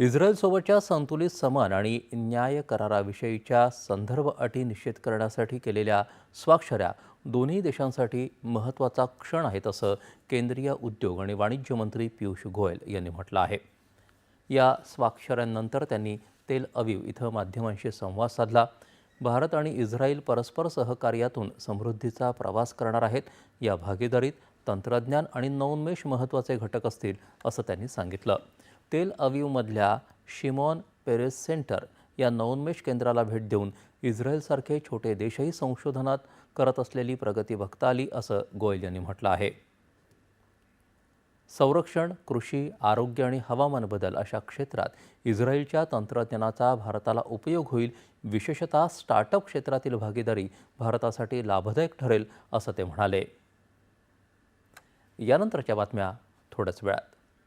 इस्रायलसोबतच्या संतुलित समान आणि न्याय कराराविषयीच्या संदर्भ अटी निश्चित करण्यासाठी केलेल्या स्वाक्षऱ्या दोन्ही देशांसाठी महत्त्वाचा क्षण आहेत असं केंद्रीय उद्योग आणि वाणिज्य मंत्री पियुष गोयल यांनी म्हटलं आहे. या स्वाक्षऱ्यांनंतर त्यांनी तेल अवीव इथं माध्यमांशी संवाद साधला. भारत आणि इस्रायल परस्पर सहकार्यातून समृद्धीचा प्रवास करणार आहेत. या भागीदारीत तंत्रज्ञान आणि नवोन्मेष महत्त्वाचे घटक असतील असं त्यांनी सांगितलं. तेल अवीवमधल्या शिमॉन पेरेस सेंटर या नवोन्मेष केंद्राला भेट देऊन इस्रायलसारखे छोटे देशही संशोधनात करत असलेली प्रगती बघता आली असं गोयल यांनी म्हटलं आहे. संरक्षण कृषी आरोग्य आणि हवामान बदल अशा क्षेत्रात इस्रायलच्या तंत्रज्ञानाचा भारताला उपयोग होईल विशेषतः स्टार्टअप क्षेत्रातील भागीदारी भारतासाठी लाभदायक ठरेल असं ते म्हणाले. यानंतरच्या बातम्या थोड्याच वेळात.